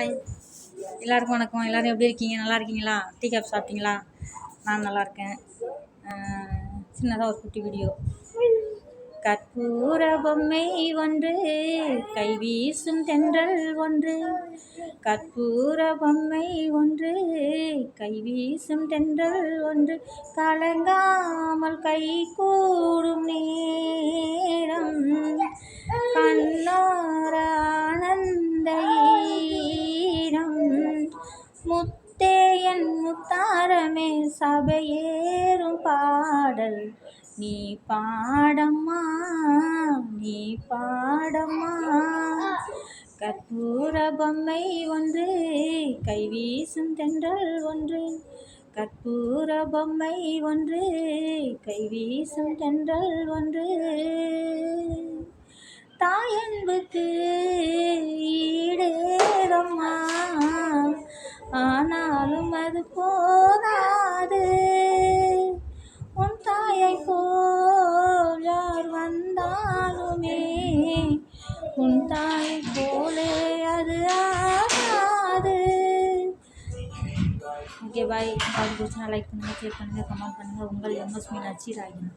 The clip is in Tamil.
ஹாய். எல்லாருக்கும் வணக்கம். எல்லோரும் எப்படி இருக்கீங்க? நல்லா இருக்கீங்களா? டீ காஃபி சாப்பிட்டீங்களா? நான் நல்லா இருக்கேன். சின்னதாக ஒரு குட்டி வீடியோ. கற்பூர பொம்மை ஒன்று கை வீசும் தென்றல் ஒன்று. கற்பூர பொம்மை ஒன்று கை வீசும் தென்றல் ஒன்று. கலங்காமல் கை கூடும் நேரம். கண்ணாரா முத்தே என் முத்தாரமே சபையேறும் பாடல். நீ பாடம்மா நீ பாடம்மா கற்பூர பொம்மை ஒன்று கை வீசும் தென்றல் ஒன்று. கற்பூர பொம்மை ஒன்று கை வீசும் தென்றல் ஒன்று. தாயன்புக்கு ஆனாலும் அது போதாது. உன் தாயை போல் யார் வந்தாலுமே உன் தாயை போலே அது ஆகாது. ஓகே பாய் பாய் பிடிச்சா லைக் பண்ணுங்கள் ஷேர் பண்ணுங்கள் கமெண்ட் பண்ணுங்கள் உங்கள் எம்எஸ் மீனாட்சி ராகினா.